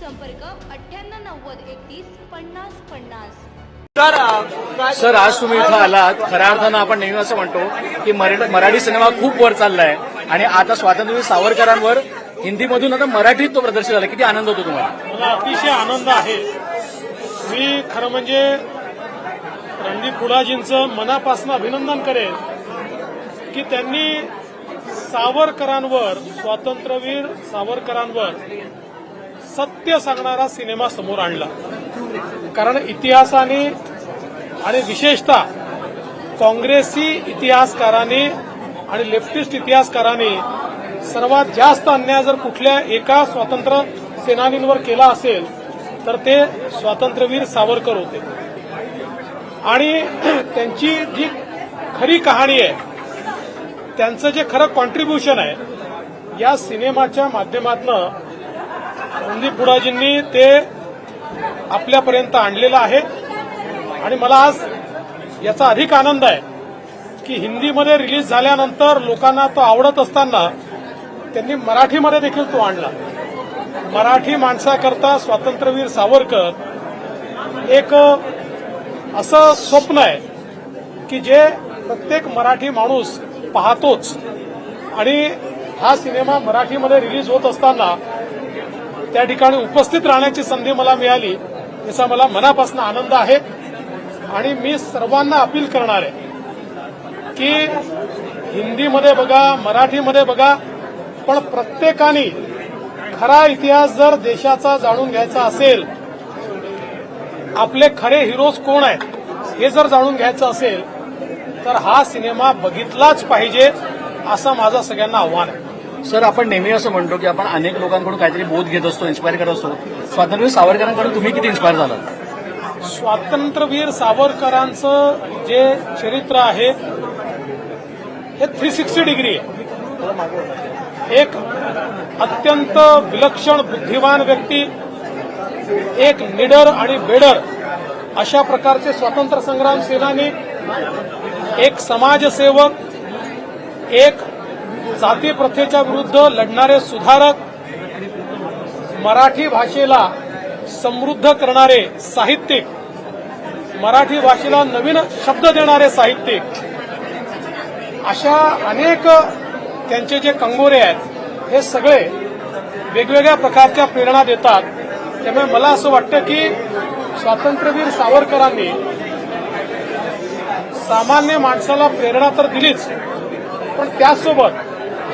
संपर्क अठ्ठ्याण्णव नव्वद एकतीस पन्नास पन्नास. सर आज तुम्ही इथं आलात. खऱ्या अर्थानं आपण नेहमी असं म्हणतो की मराठी मराठी सिनेमा खूप वर चाललाय. आणि आता स्वातंत्र्यवीर सावरकरांवर हिंदीमधून आता मराठीत तो प्रदर्शित झाला. किती आनंद होतो तुम्हाला? मला अतिशय आनंद आहे. मी खरं म्हणजे रणदीप गुलाजींचं मनापासून अभिनंदन करेन की त्यांनी सावरकरांवर स्वातंत्र्यवीर सावरकरांवर सत्य सांगणारा सिनेमा समोर आणला. कारण इतिहासाने आणि विशेषतः काँग्रेसी इतिहासकारांनी आणि लेफ्टिस्ट इतिहासकारांनी सर्वात जास्त अन्याय जर कुठल्या एका स्वातंत्र्य सेनानींवर केला असेल तर ते स्वातंत्र्यवीर सावरकर होते. आणि त्यांची जी खरी कहाणी आहे त्यांचं जे खरं कॉन्ट्रीब्युशन आहे या सिनेमाच्या माध्यमातनं संदीप बुडाजींनी ते आपल्यापर्यंत आणलेलं आहे. आणि मला आज याचा अधिक आनंद आहे की हिंदीमध्ये रिलीज झाल्यानंतर लोकांना तो आवडत असताना त्यांनी मराठीमध्ये देखील तो आणला. मराठी माणसाकरता स्वातंत्र्यवीर सावरकर एक असं स्वप्न आहे की जे प्रत्येक मराठी माणूस पाहतोच. आणि हा सिनेमा मराठीमध्ये रिलीज होत असताना त्या ठिकाणी उपस्थित राहण्याची संधी मला मिळाली याचा मला मनापासून आनंद आहे. आणि मी सर्वांना अपील करणार आहे की हिंदीमध्ये बघा मराठीमध्ये बघा पण प्रत्येकाने खरा इतिहास जर देशाचा जाणून घ्यायचा असेल आपले खरे हिरोज कोण आहेत हे जर जाणून घ्यायचं असेल तर हा सिनेमा बघितलाच पाहिजे असं माझं सगळ्यांना आव्हान आहे. सर आपण नेहमी असं म्हणतो की आपण अनेक लोकांकडून काहीतरी बोध घेत असतो इन्स्पायर करत असतो. स्वातंत्र्यवीर सावरकरांकडून तुम्ही किती इन्स्पायर झालात? स्वातंत्र्यवीर सावरकरांचं जे चरित्र आहे हे थ्री सिक्स्टी डिग्री आहे. एक अत्यंत विलक्षण बुद्धिवान व्यक्ती एक निडर आणि बेडर अशा प्रकारचे स्वातंत्र्य संग्राम सेनानी एक समाजसेवक एक जाती प्रथेच्या विरुद्ध लढणारे सुधारक मराठी भाषेला समृद्ध करणारे साहित्यिक मराठी भाषेला नवीन शब्द देणारे साहित्यिक अशा अनेक त्यांचे जे कंगोरे आहेत हे सगळे वेगवेगळ्या प्रकारच्या प्रेरणा देतात. त्यामुळे मला असं वाटतं की स्वातंत्र्यवीर सावरकरांनी सामान्य माणसाला प्रेरणा तर दिलीच पण त्याचसोबत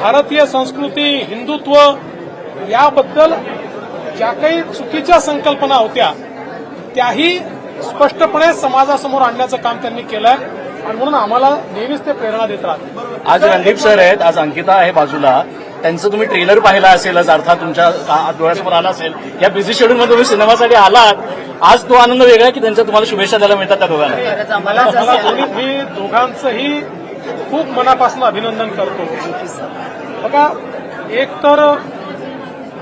भारतीय संस्कृती हिंदुत्व याबद्दल ज्या काही चुकीच्या संकल्पना होत्या त्याही स्पष्टपणे समाजासमोर आणण्याचं काम त्यांनी केलंय आणि म्हणून आम्हाला नेहमीच ते प्रेरणा देत राहतात. आज रणदीप सर आहेत आज अंकिता आहे बाजूला. त्यांचं तुम्ही ट्रेलर पाहिला असेलच अर्थात तुमच्या डोळ्यासमोर आला असेल. या बिझी शेड्यूलमध्ये तुम्ही सिनेमासाठी आलात. आज तो आनंद वेगळा आहे की त्यांच्या तुम्हाला शुभेच्छा द्यायला मिळतात त्या दोघांना? मी दोघांचंही खूप मनापासून अभिनंदन करतो. बघा एक तर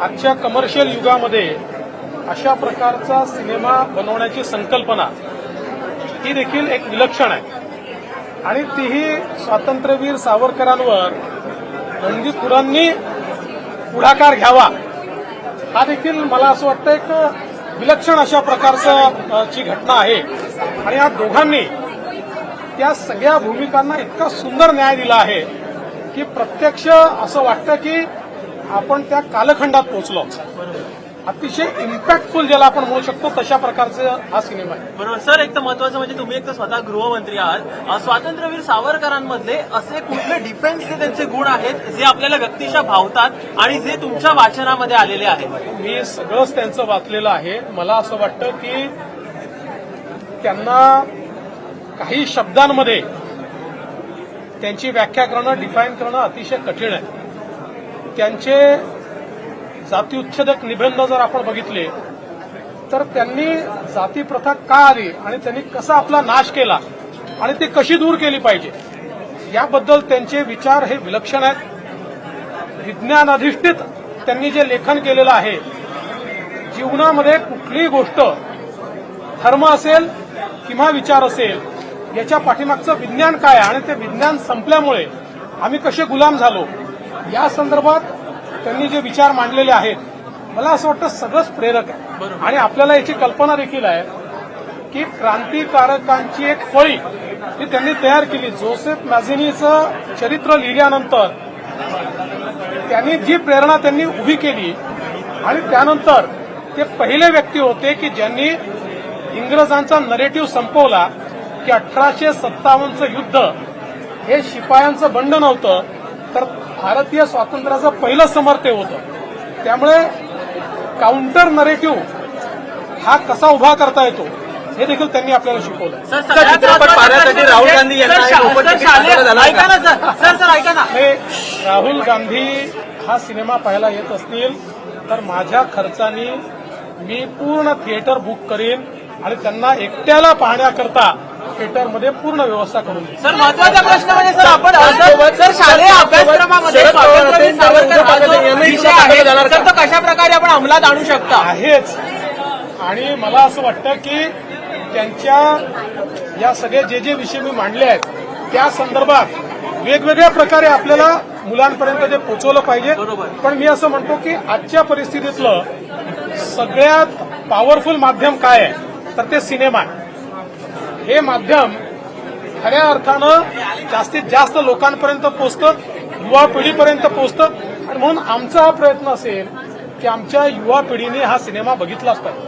आजच्या कमर्शियल युगामध्ये अशा प्रकारचा सिनेमा बनवण्याची संकल्पना ही देखील एक विलक्षण आहे. आणि तीही स्वातंत्र्यवीर सावरकरांवर रणदीपुरांनी पुढाकार घ्यावा हा देखील मला असं वाटतं एक विलक्षण अशा प्रकारचं ची घटना आहे. आणि या दोघांनी त्या सगळ्या भूमिकांना इतका सुंदर न्याय दिला आहे की प्रत्यक्ष असं वाटतं की आपण त्या कालखंडात पोहोचलो. अतिशय इम्पॅक्टफुल ज्याला आपण म्हणू शकतो तशा प्रकारचा हा सिनेमा आहे. बरोबर. सर एक तर महत्वाचं म्हणजे तुम्ही एक तर स्वतः गृहमंत्री आहात. स्वातंत्र्यवीर सावरकरांमधले असे कुठले डिफेन्सचे त्यांचे गुण आहेत जे आपल्याला व्यक्तिशः भावतात आणि जे तुमच्या वाचनामध्ये आलेले आहेत? मी सगळंच त्यांचं वाचलेलं आहे. मला असं वाटतं की त्यांना काही शब्दांमध्ये त्यांची व्याख्या करणं डिफाईन करणं अतिशय कठीण आहे. त्यांचे जातीउच्छेदक निबंध जर आपण बघितले तर त्यांनी जातीप्रथा का आली आणि त्यांनी कसा आपला नाश केला आणि ती कशी दूर केली पाहिजे याबद्दल त्यांचे विचार हे विलक्षण आहेत. विज्ञान अधिष्ठित त्यांनी जे लेखन केलेलं आहे जीवनामध्ये कुठलीही गोष्ट धर्म असेल किंवा विचार असेल याच्या पाठीमागचं विज्ञान काय आहे? आणि ते विज्ञान संपल्यामुळे आम्ही कसे गुलाम झालो? या संदर्भात त्यांनी जे विचार मांडलेले आहेत मला असं वाटतं सगळंच प्रेरक आहे. आणि आपल्याला याची कल्पना देखील आहे की क्रांतिकारकांची एक फळी ही त्यांनी तयार केली. जोसेफ मॅझिनीचं चरित्र लिहिल्यानंतर त्यांनी जी प्रेरणा त्यांनी उभी केली आणि त्यानंतर ते पहिले व्यक्ती होते की ज्यांनी इंग्रजांचा नरेटिव्ह संपवला की अठराशे सत्तावन्नचं युद्ध हे शिपायांचं बंड नव्हतं तर भारतीय स्वातंत्र्याचं पहिलं समर्थ होतं. त्यामुळे काउंटर नरेटिव्ह हा कसा उभा करता येतो हे देखील त्यांनी आपल्याला शिकवलं. राहुल गांधी हे राहुल गांधी हा सिनेमा पाहायला येत असतील तर माझ्या खर्चानी मी पूर्ण थिएटर बुक करीन आणि त्यांना एकट्याला पाहण्याकरता थिएटरमध्ये पूर्ण व्यवस्था करून सर महत्त्वाचा प्रश्न म्हणजे सर आपण सर- शालेय अभ्यासक्रमामध्ये स्वातंत्र्यवीर सावरकर विषय आहे. सर तो कशा प्रकारे आपण अंमलात आणू शकता? आहेच. आणि मला असं वाटतं की त्यांच्या या सगळे जे जे विषय मी मांडले आहेत त्या संदर्भात वेगवेगळ्या प्रकारे आपल्याला मुलांपर्यंत ते पोहोचवलं पाहिजे. पण मी असं म्हणतो की आजच्या परिस्थितीतलं सगळ्यात पॉवरफुल माध्यम काय आहे? तर ते सिनेमा आहे. हे माध्यम खऱ्या अर्थानं जास्तीत जास्त लोकांपर्यंत पोचतं युवा पिढीपर्यंत पोचतं आणि म्हणून आमचा हा प्रयत्न असेल की आमच्या युवा पिढीने हा सिनेमा बघितलाच पाहिजे.